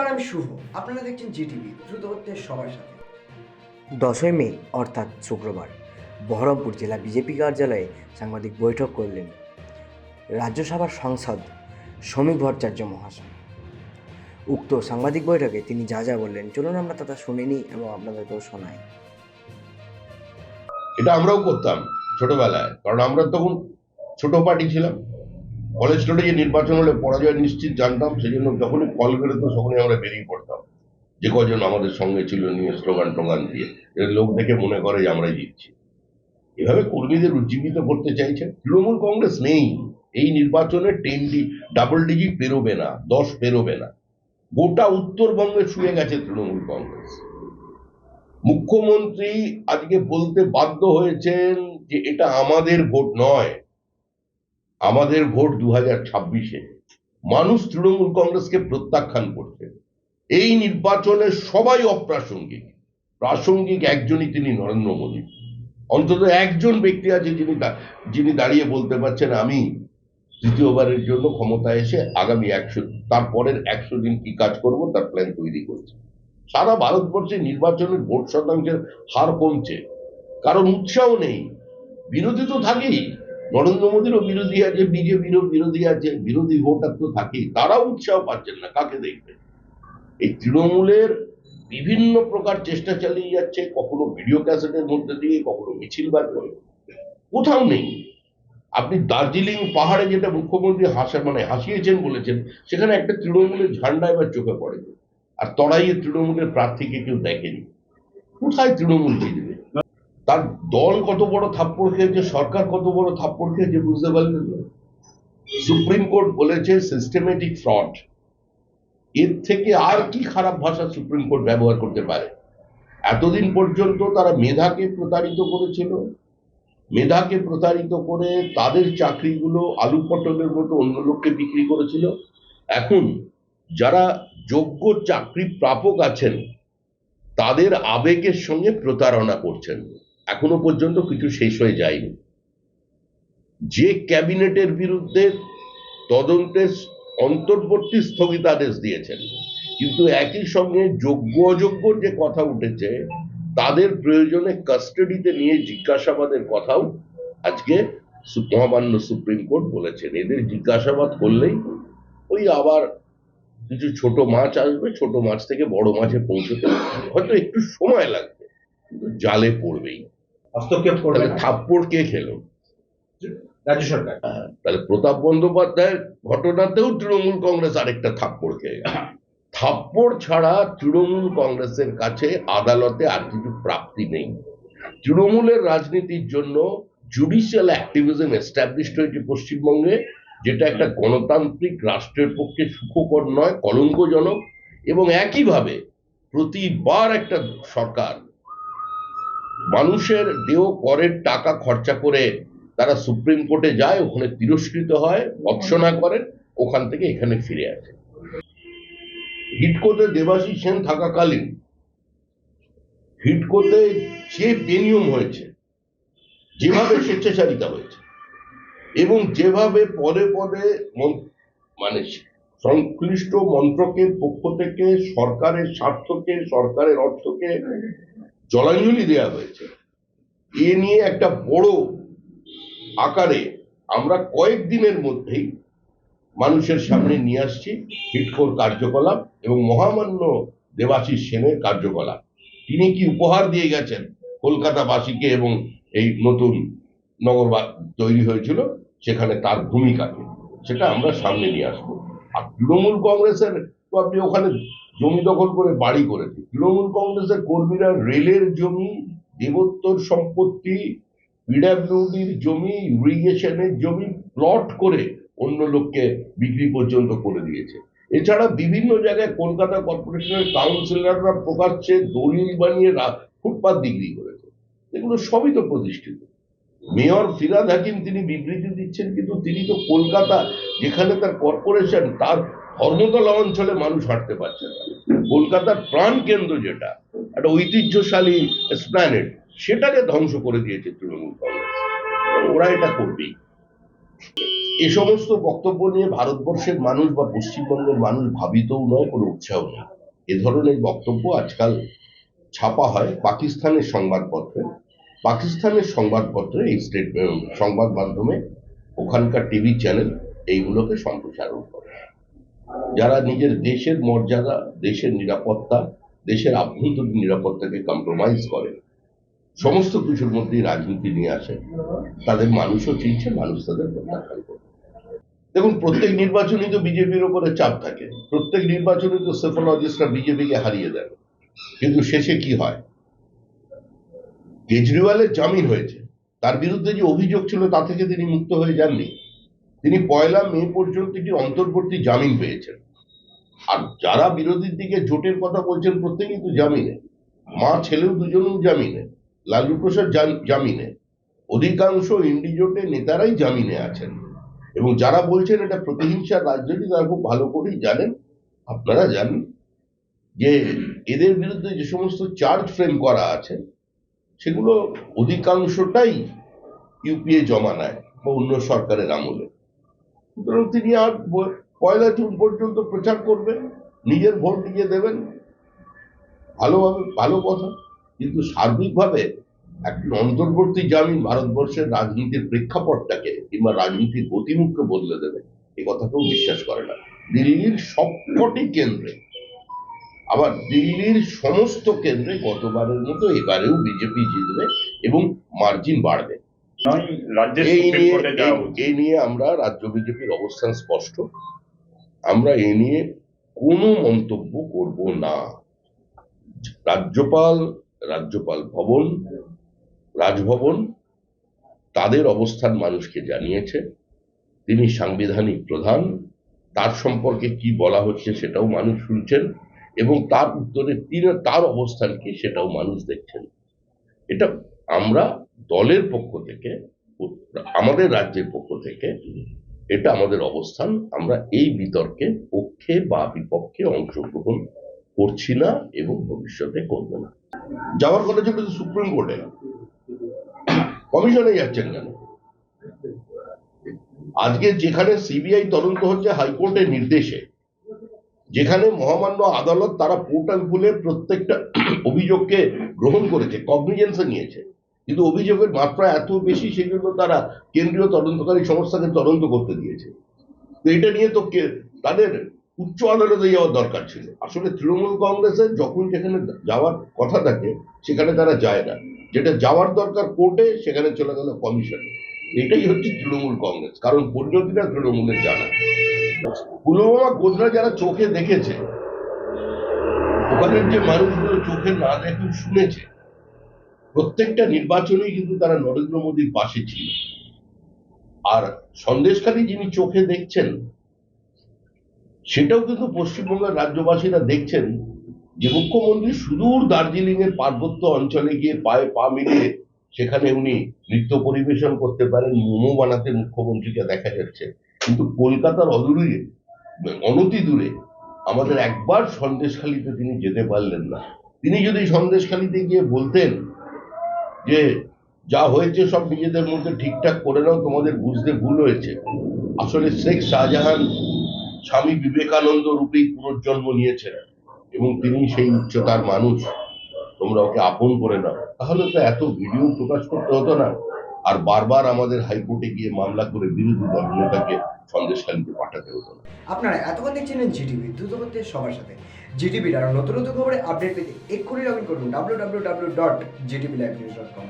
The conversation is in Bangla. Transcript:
নমস্কার আমি শুভ। আপনারা দেখছেন জিটিভি দ্রুত হচ্ছে সবার সাথে। দশই মে অর্থাৎ শুক্রবার বহরমপুর জেলা বিজেপি কার্যালয়ে সাংবাদিক বৈঠক করলেন রাজ্যসভার সাংসদ সমীক ভট্টাচার্য মহাশয়। উক্ত সাংবাদিক বৈঠকে তিনি যা যা বললেন চলুন আমরা তা শুনে নিই এবং আপনাদেরকেও শোনাই। এটা আমরাও করতাম ছোটবেলায় কারণ আমরা তখন ছোট পার্টি ছিলাম। কলেজ যে নির্বাচন হলে পরাজয় নিশ্চিত জানতাম সেই জন্য যখনই কল বেরোতো, তখনই আমরা বেরিয়ে পড়তাম। যে কজন আমাদের সঙ্গে ছিল নিয়ে স্লোগান টোগান দিয়ে লোক দেখে মনে করে যে আমরাই জিতছি। এভাবে কর্মীদের উজ্জীবিত করতে চাইছে তৃণমূল কংগ্রেস নেই। এই নির্বাচনে টেন ডি ডাবল ডিজিট পেরোবে না, দশ পেরোবে না। গোটা উত্তরবঙ্গে শুয়ে গেছে তৃণমূল কংগ্রেস। মুখ্যমন্ত্রী আজকে বলতে বাধ্য হয়েছেন যে এটা আমাদের ভোট নয়। আমাদের ভোট দু হাজার ছাব্বিশে। মানুষ তৃণমূল কংগ্রেসকে প্রত্যাখ্যান করছে। এই নির্বাচনে সবাই অপ্রাসঙ্গিক। প্রাসঙ্গিক একজনই তিনি নরেন্দ্র মোদী। অন্তত একজন ব্যক্তি আছে যিনি যিনি দাঁড়িয়ে বলতে পারছেন, আমি তৃতীয়বারের জন্য ক্ষমতা এসে আগামী একশো তারপরের একশো দিন কি কাজ করব, তার প্ল্যান তৈরি করছে। সারা ভারতবর্ষে নির্বাচনের ভোট শতাংশের হার কমছে। কারণ উৎসাহ নেই। বিরোধী তো থাকেই। নরেন্দ্র মোদীরও বিরোধী আছে, বিজেপিরও বিরোধী আছে, বিরোধী ভোটার তো থাকেই, তারাও উৎসাহ পাচ্ছেন না, কাকে দেখবে এই তৃণমূলের বিভিন্ন প্রকার চেষ্টা চালিয়ে যাচ্ছে, কখনো ভিডিও ক্যাসেটের মধ্যে দিয়ে, কখনো মিছিল বার করে। কোথাও নেই। আপনি দার্জিলিং পাহাড়ে যেটা মুখ্যমন্ত্রী হাসা মানে হাসিয়েছেন বলেছেন, সেখানে একটা তৃণমূলের ঝান্ডা এবার চোখে পড়ে। আর তরাইয়ে তৃণমূলের প্রার্থীকে কেউ দেখেনি। কোথায় তৃণমূল জিতবে? তার দল কত বড় থাপ্পড় খেয়েছে, সরকার কত বড় থাপ্পড় খেয়েছে বুঝতে পারলেন সুপ্রিম কোর্ট বলেছে সিস্টেমেটিক ফ্রড এর থেকে আর কি খারাপ ভাষা সুপ্রিম কোর্ট ব্যবহার করতে পারে? এতদিন পর্যন্ত তারা মেধাকে প্রতারিত করেছিল। মেধাকে প্রতারিত করে তাদের চাকরিগুলো আলু পটলের মতো অন্য লোককে বিক্রি করেছিল। এখন যারা যোগ্য চাকরি প্রাপক আছেন, তাদের আবেগের সঙ্গে প্রতারণা করছেন। এখনও পর্যন্ত কিছু শেষ হয়ে যায়নি। যে ক্যাবিনেটের বিরুদ্ধে তদন্তের অন্তর্বর্তী স্থগিতাদেশ দিয়েছেন, কিন্তু একই সঙ্গে যোগ্য অযোগ্যর যে কথা উঠেছে, তাদের প্রয়োজনে কাস্টাডিতে নিয়ে জিজ্ঞাসাবাদের কথাও আজকে মহামান্য সুপ্রিম কোর্ট বলেছেন। এদের জিজ্ঞাসাবাদ করলেই ওই আবার কিছু ছোট মাছ আসবে, ছোট মাছ থেকে বড় মাছে পৌঁছতে হয়তো একটু সময় লাগবে। জালে পড়বেই। হস্তক্ষেপ করবে থাপ্পড় কে খেলো? রাজ্য সরকার। হ্যাঁ, তাহলে প্রতাপ বন্দ্যোপাধ্যায়ের ঘটনাতেও তৃণমূল কংগ্রেস আরেকটা থাপ্পড় খেয়ে থাপ্পড় ছাড়া তৃণমূল কংগ্রেসের কাছে আদালতে আর কিছু প্রাপ্তি নেই। তৃণমূলের রাজনীতির জন্য জুডিশিয়াল অ্যাক্টিভিজম এস্টাবলিশড হয়েছে পশ্চিমবঙ্গে যেটা একটা গণতান্ত্রিক রাষ্ট্রের পক্ষে সুখকর নয় কলঙ্কজনক এবং একইভাবে প্রতিবার একটা সরকার মানুষের দেহ করের টাকা খরচা করে তারা সুপ্রিম কোর্টে যায়, ওখানে তিরস্কৃত হয় ভৎসনা করেন, ওখান থেকে এখানে ফিরে আসে। হিটকোতে দেবাশিস সেন থাকাকালীন হিটকোতে যে বেনিয়ম হয়েছে, যেভাবে স্বেচ্ছাচারিতা হয়েছে এবং যেভাবে পদে পদে মানে সংশ্লিষ্ট মন্ত্রকের পক্ষ থেকে সরকারের স্বার্থকে, সরকারের অর্থকে জলাঞ্জলি দেওয়া হয়েছে। এ নিয়ে একটা বড় আকারে আমরা কয়েকদিনের মধ্যেই মানুষের সামনে নিয়ে আসছি হিটকোর কার্যকলাপ এবং মহামান্য দেবাশিস সেনের কার্যকলাপ। তিনি কি উপহার দিয়ে গেছেন কলকাতাবাসীকে এবং এই নতুন নগর তৈরি হয়েছিল, সেখানে তার ভূমিকাকে, সেটা আমরা সামনে নিয়ে আসব। আর তৃণমূল কংগ্রেসের তো আপনি ওখানে জমি দখল করে বাড়ি করেছে। তৃণমূল কংগ্রেসের কর্মীরা রেলের জমি, দেবোত্তর সম্পত্তি পিডাব্লিউডির জমি, ইরিগেশনের জমি প্লট করে অন্য লোককে বিক্রি পর্যন্ত করে দিয়েছে। এছাড়া বিভিন্ন জায়গায় কলকাতা কর্পোরেশনের কাউন্সিলররা প্রকাশ্যে দলিল বানিয়ে ফুটপাত বিক্রি করেছে। এগুলো সবই তো প্রতিষ্ঠিত। মেয়র ফিরাদ হাকিম তিনি বিবৃতি দিচ্ছেন, কিন্তু তিনি তো কলকাতা, যেখানে তার কর্পোরেশন, তার ধর্মতলা অঞ্চলে মানুষ হাঁটতে পারছে না। কলকাতার প্রাণ কেন্দ্র যেটা, একটা ঐতিহ্যশালী স্প্ল্যানেট সেটাকে ধ্বংস করে দিয়েছে তৃণমূল কংগ্রেস। ওরা এটা করবেই। এ সমস্ত বক্তব্য নিয়ে ভারতবর্ষের মানুষ বা পশ্চিমবঙ্গের মানুষ ভাবিতও নয়, কোনো উৎসাহ নেই। এ ধরনের বক্তব্য আজকাল ছাপা হয় পাকিস্তানের সংবাদপত্রে। পাকিস্তানের সংবাদপত্রে এই স্টেট সংবাদ মাধ্যমে ওখানকার টিভি চ্যানেল এইগুলোকে সম্প্রসারণ করে। যারা নিজের দেশের মর্যাদা, দেশের নিরাপত্তা, দেশের আভ্যন্তরীণ নিরাপত্তাকে কম্প্রোমাইজ করে, সমস্ত কিছুর মধ্যেই রাজনীতি নিয়ে আসে, তাদের মানুষও চিনছে, মানুষ তাদের প্রত্যাখ্যান করে দেখুন, প্রত্যেক নির্বাচনই তো বিজেপির উপরে চাপ থাকে। প্রত্যেক নির্বাচনে তো সেফোলজিস্টরা বিজেপিকে হারিয়ে দেন। কিন্তু শেষে কি হয়? কেজরিওয়ালের জামিন হয়েছে। তার বিরুদ্ধে যে অভিযোগ ছিল, তা থেকে তিনি মুক্ত হয়ে যাননি। তিনি পয়লা মে পর্যন্ত একটি অন্তর্বর্তী জামিন পেয়েছেন। আর যারা বিরোধীর দিকে জোটের কথা বলছেন, প্রত্যেকেই তো জামিনে। মা, ছেলেও দুজনেও জামিনে। লালু প্রসাদ জামিনে। অধিকাংশ ইন্ডিজোটের নেতারাই জামিনে আছেন। এবং যারা বলছেন এটা প্রতিহিংসার রাজনীতি, তারা খুব ভালো করেই জানেন। আপনারা জানেন যে এদের বিরুদ্ধে যে সমস্ত চার্জ ফ্রেম করা আছে, সেগুলো অধিকাংশটাই ইউপিএ জমা নেয় বা অন্য সরকারের আমলে। সুতরাং তিনি আর পয়লা জুন পর্যন্ত প্রচার করবেন, নিজের ভোট নিজে দেবেন। ভালোভাবে ভালো কথা। কিন্তু সার্বিকভাবে একটি অন্তর্বর্তী জামিন ভারতবর্ষের রাজনীতির প্রেক্ষাপটটাকে কিংবা রাজনীতির গতিমুখকে বদলে দেবে, এ কথা কেউ বিশ্বাস করে না। দিল্লির সবকটি কেন্দ্রে, আবার দিল্লির সমস্ত কেন্দ্রে গতবারের মতো এবারেও বিজেপি জিতবে এবং মার্জিন বাড়বে। নয় এই নিয়ে এই আমরা রাজ্য বিজেপির অবস্থান স্পষ্ট। আমরা এ নিয়ে কোনো মন্তব্য করব না। রাজ্যপাল রাজ্যপাল ভবন রাজভবন তাদের অবস্থান মানুষকে জানিয়েছে। তিনি সাংবিধানিক প্রধান। তার সম্পর্কে কি বলা হচ্ছে সেটাও মানুষ শুনছেন এবং তার উত্তরে তিনি তার অবস্থান কি সেটাও মানুষ দেখছেন। এটা আমরা দলের পক্ষ থেকে, আমাদের রাজ্যের পক্ষ থেকে এটা আমাদের অবস্থান। আমরা এই বিতর্কে পক্ষে বা বিপক্ষে অংশগ্রহণ করছি না এবং ভবিষ্যতে করব না। যাওয়ার কথা ছিল সুপ্রিম কোর্টে। কমিশনে যাচ্ছেন কেন? আজকে যেখানে সিবিআই তদন্ত হচ্ছে হাইকোর্টের নির্দেশে, যেখানে মহামান্য আদালত তারা পোর্টাল খুলে প্রত্যেকটা অভিযোগকে গ্রহণ করেছে কগনিজেন্সে নিয়েছে। কিন্তু অভিযোগের মাত্রা এত বেশি সেই জন্য তারা কেন্দ্রীয় তদন্তকারী সংস্থাকে তদন্ত করতে দিয়েছে। তো এটা নিয়ে তো তাদের উচ্চ আদালতে যাওয়ার দরকার ছিল। আসলে তৃণমূল কংগ্রেসের যখন যেখানে যাওয়ার কথা থাকে, সেখানে তারা যায় না। যেটা যাওয়ার দরকার কোর্টে, সেখানে চলে গেল কমিশনে। এটাই হচ্ছে তৃণমূল কংগ্রেস, কারণ পরিণতিটা তৃণমূলের জানা। পুলওয়ামা গোজরা যারা চোখে দেখেছে, ওখানের যে মানুষগুলো চোখে না দেখে শুনেছে প্রত্যেকটা নির্বাচনে কিন্তু তারা নরেন্দ্র মোদীর পাশে ছিল। আর সন্দেশখালী যিনি চোখে দেখছেন, সেটাও কিন্তু পশ্চিমবঙ্গের রাজ্যবাসীরা দেখছেন যে মুখ্যমন্ত্রী সুদূর দার্জিলিং এর পার্বত্য অঞ্চলে গিয়ে পায়ে পা মিলিয়ে সেখানে উনি নৃত্য পরিবেশন করতে পারেন, মোমো বানাতে মুখ্যমন্ত্রীকে দেখা যাচ্ছে। কিন্তু কলকাতার অদূরে, অনতি দূরে আমাদের একবার সন্দেশখালিতে তিনি যেতে পারলেন না। তিনি যদি সন্দেশখালিতে গিয়ে বলতেন যে যা হয়েছে সব নিজেদের মধ্যে ঠিকঠাক করে নাও, তোমাদের বুঝতে ভুল হয়েছে। আসলে শেখ শাহজাহান স্বামী বিবেকানন্দ রূপেই পুনর্জন্ম নিয়েছেন এবং তিনি সেই উচ্চতার মানুষ। তোমরা ওকে আপন করে নাও। তাহলে তো এত ভিডিও প্রকাশ করতে হতো না। আর বারবার আমাদের হাইকোর্টে গিয়ে মামলা করে বিরোধী দল নেতাকে সন্দেশকালীকে পাঠাতে হতো না। আপনারা এতক্ষণ দেখছিলেন জিটিভি, দ্রুত করতে সবার সাথে। জিটিভির আরও নতুন নতুন খবরে আপডেট পেতে এক্ষুনি লগ ইন করুন W W W dot ZTV live news dot com